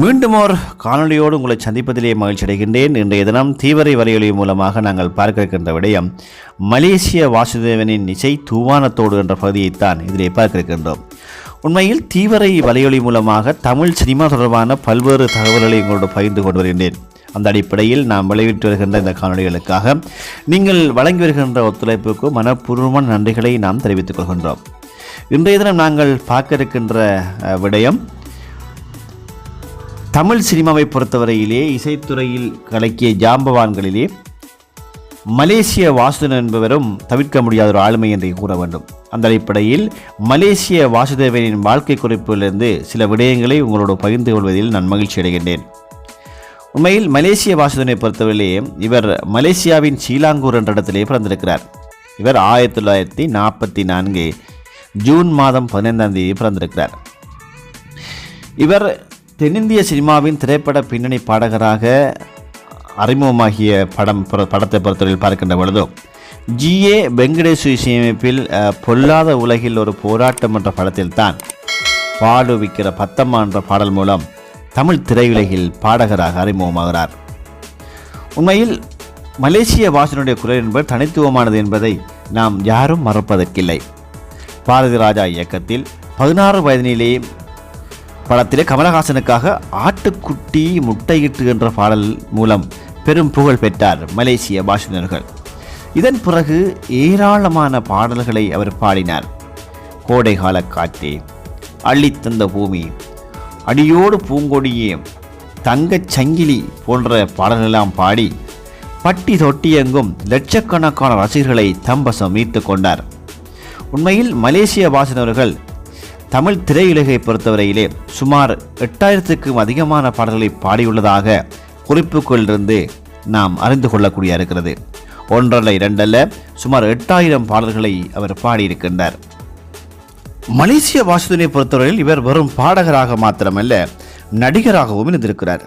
மீண்டும் ஓர் காணொலியோடு உங்களை சந்திப்பதிலே மகிழ்ச்சி அடைகின்றேன். இன்றைய தினம் தீவிர வலையொலி மூலமாக நாங்கள் பார்க்க இருக்கின்ற விடயம் மலேசிய வாசுதேவனின் இசை தூவானத்தோடு என்ற பகுதியைத்தான் இதிலே பார்க்க இருக்கின்றோம் உண்மையில் தீவிர வலையொலி மூலமாக தமிழ் சினிமா தொடர்பான பல்வேறு தகவல்களை உங்களோடு பகிர்ந்து கொண்டு வருகின்றேன். அந்த அடிப்படையில் நாம் விளைவிட்டு வருகின்ற இந்த காணொலிகளுக்காக நீங்கள் வழங்கி வருகின்ற ஒத்துழைப்புக்கு மனப்பூர்வமான நன்றிகளை நாம் தெரிவித்துக் கொள்கின்றோம். இன்றைய தினம் நாங்கள் பார்க்க இருக்கின்ற விடயம் தமிழ் சினிமாவை பொறுத்தவரையிலே இசைத்துறையில் கலக்கிய ஜாம்பவான்களிலே மலேசிய வாசுதேவன் என்பவரும் தவிர்க்க முடியாத ஒரு ஆளுமை என்று கூற வேண்டும். அந்த அடிப்படையில் மலேசிய வாசுதேவனின் வாழ்க்கை குறிப்பிலிருந்து சில விடயங்களை உங்களோடு பகிர்ந்து கொள்வதில் நான் மகிழ்ச்சி அடைகின்றேன். உண்மையில் மலேசிய வாசுதேவனை பொறுத்தவரையிலே இவர் மலேசியாவின் சீலாங்கூர் என்ற இடத்திலே பிறந்திருக்கிறார். இவர் ஆயிரத்தி தொள்ளாயிரத்தி நாற்பத்தி நான்கு ஜூன் மாதம் பதினைந்தாம் தேதி பிறந்திருக்கிறார். இவர் தென்னிந்திய சினிமாவின் திரைப்பட பின்னணி பாடகராக அறிமுகமாகிய படம் படத்தை பொறுத்தவரையில் பார்க்கின்ற பொழுதோ ஏ வெங்கடேஷ் இசையமைப்பில் பொல்லாத உலகில் ஒரு போராட்டம் என்ற படத்தில் தான் பாடுவிக்கிற பத்தம்மா என்ற பாடல் மூலம் தமிழ் திரையுலகில் பாடகராக அறிமுகமாகிறார். உண்மையில் மலேசிய வாசனுடைய குரல் என்பது தனித்துவமானது என்பதை நாம் யாரும் மறப்பதற்கில்லை. பாரதி ராஜா இயக்கத்தில் பதினாறு வயதினிலேயே படத்திலே கமலஹாசனுக்காக ஆட்டுக்குட்டி முட்டையிட்டு என்ற பாடல் மூலம் பெரும் புகழ் பெற்றார் மலேசிய பாஷினர்கள். இதன் பிறகு ஏராளமான பாடல்களை அவர் பாடினார். கோடைகால காற்றே அள்ளித்தந்த பூமி அடியோடு பூங்கொடியே தங்கச் சங்கிலி போன்ற பாடலெல்லாம் பாடி பட்டி தொட்டியெங்கும் லட்சக்கணக்கான ரசிகர்களை தம்பசம் மீட்டு கொண்டார். உண்மையில் மலேசிய வாசனவர்கள் தமிழ் திரையுலகை பொறுத்தவரையிலே சுமார் எட்டாயிரத்துக்கும் அதிகமான பாடல்களை பாடியுள்ளதாக குறிப்புகளிலிருந்து நாம் அறிந்து கொள்ளக்கூடிய இருக்கிறது. ஒன்றல்ல இரண்டல்ல சுமார் எட்டாயிரம் பாடல்களை அவர் பாடியிருக்கின்றார். மலேசிய வாசுதனை பொறுத்தவரையில் இவர் வெறும் பாடகராக மாத்திரமல்ல நடிகராகவும் இருந்திருக்கிறார்.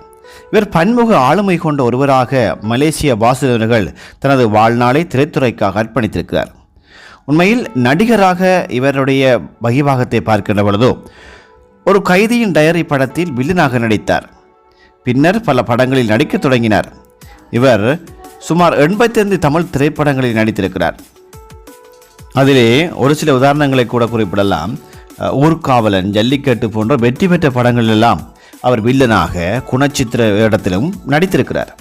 இவர் பன்முக ஆளுமை கொண்ட ஒருவராக மலேசிய வாசுதேவர்கள் தனது வாழ்நாளை திரைத்துறைக்காக அர்ப்பணித்திருக்கிறார். உண்மையில் நடிகராக இவருடைய பகிர்வாகத்தை பார்க்கின்ற பொழுதோ ஒரு கைதியின் டயரி படத்தில் வில்லனாக நடித்தார். பின்னர் பல படங்களில் நடிக்க தொடங்கினார். இவர் சுமார் எண்பத்தைந்து தமிழ் திரைப்படங்களில் நடித்திருக்கிறார். அதிலே ஒரு சில உதாரணங்களை கூட குறிப்பிடலாம். ஊர்காவலன் ஜல்லிக்கட்டு போன்ற வெற்றி பெற்ற படங்களிலெல்லாம் அவர் வில்லனாக குணச்சித்திர இடத்திலும் நடித்திருக்கிறார்.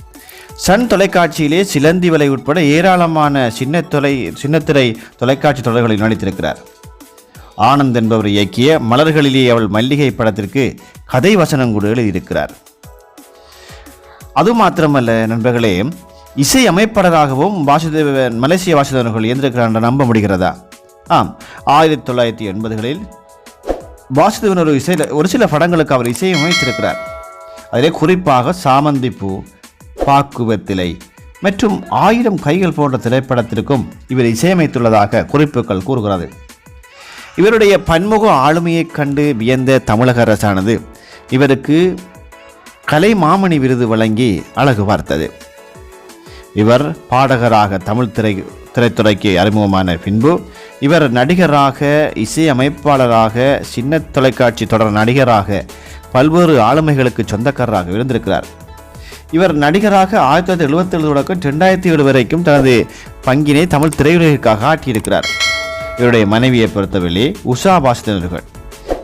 சன் தொலைக்காட்சியிலே சிலந்தி வலை உட்பட ஏராளமான சின்ன தொலை சின்னத்திரை தொலைக்காட்சி தொடர்களில் நடித்திருக்கிறார். ஆனந்த் என்பவர் இயக்கிய மலர்களிலே அவள் மல்லிகை படத்திற்கு கதை வசனம் கூட எழுதியிருக்கிறார். அது மாத்திரமல்ல நண்பர்களே இசை அமைப்பாளராகவும் வாசுதேவன் மலேசிய வாசுதேவர்கள் இருந்திருக்கிறார் என்று நம்ப முடிகிறதா? ஆம் ஆயிரத்தி தொள்ளாயிரத்தி எண்பதுகளில் வாசுதேவன் ஒரு இசையில் ஒரு சில படங்களுக்கு அவர் இசையை அமைத்திருக்கிறார். அதிலே குறிப்பாக சாமந்தி பூ பாக்குவத்திலை மற்றும் ஆயிரம் கைகள் போன்ற திரைப்படத்திற்கும் இவர் இசையமைத்துள்ளதாக குறிப்புகள் கூறுகிறது. இவருடைய பன்முக ஆளுமையைக் கண்டு வியந்த தமிழக அரசானது இவருக்கு கலை மாமணி விருது வழங்கி அழகு பார்த்தது. இவர் பாடகராக தமிழ் திரை திரைத்துறைக்கு அறிமுகமான பின்பு இவர் நடிகராக இசையமைப்பாளராக சின்ன தொலைக்காட்சி தொடர் நடிகராக பல்வேறு ஆளுமைகளுக்கு சொந்தக்காரராக இருந்திருக்கிறார். இவர் நடிகராக ஆயிரத்தி தொள்ளாயிரத்தி எழுபத்தேழு தொடக்கம் ரெண்டாயிரத்தி ஏழு வரைக்கும் தனது பங்கினை தமிழ் திரையுலகிற்காக ஆட்டியிருக்கிறார் இவருடைய மனைவியை பொறுத்தவரை உஷா பாஸ்தனர்கள்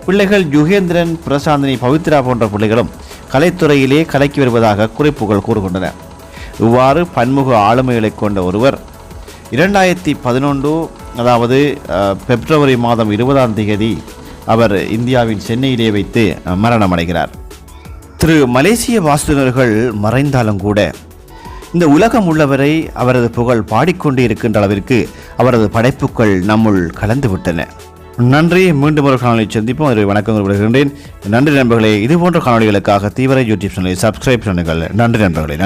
பிள்ளைகள் யுகேந்திரன் பிரசாந்தினி பவித்ரா போன்ற பிள்ளைகளும் கலைத்துறையிலே கலக்கி வருவதாக குறிப்புகள் கூறுகின்றன. இவ்வாறு பன்முக ஆளுமைகளை கொண்ட ஒருவர் இரண்டாயிரத்தி பதினொன்று அதாவது பிப்ரவரி மாதம் இருபதாம் தேதி அவர் இந்தியாவின் சென்னையிலே வைத்து மரணமடைகிறார். திரு மலேசிய வாசுதனர்கள் மறைந்தாலும் கூட இந்த உலகம் உள்ளவரை அவரது புகழ் பாடிக்கொண்டே இருக்கின்ற அளவிற்கு அவரது படைப்புகள் நம்முள் கலந்து விட்டன. நன்றி மீண்டும் ஒரு காணொலி சந்திப்போம். அதில் வணக்கம் விடுகின்றேன் நன்றி நண்பர்களே இதுபோன்ற காணொலிகளுக்காக தீவிர யூடியூப் சேனலை சப்ஸ்கிரைப் பண்ணுங்கள். நன்றி நண்பர்களே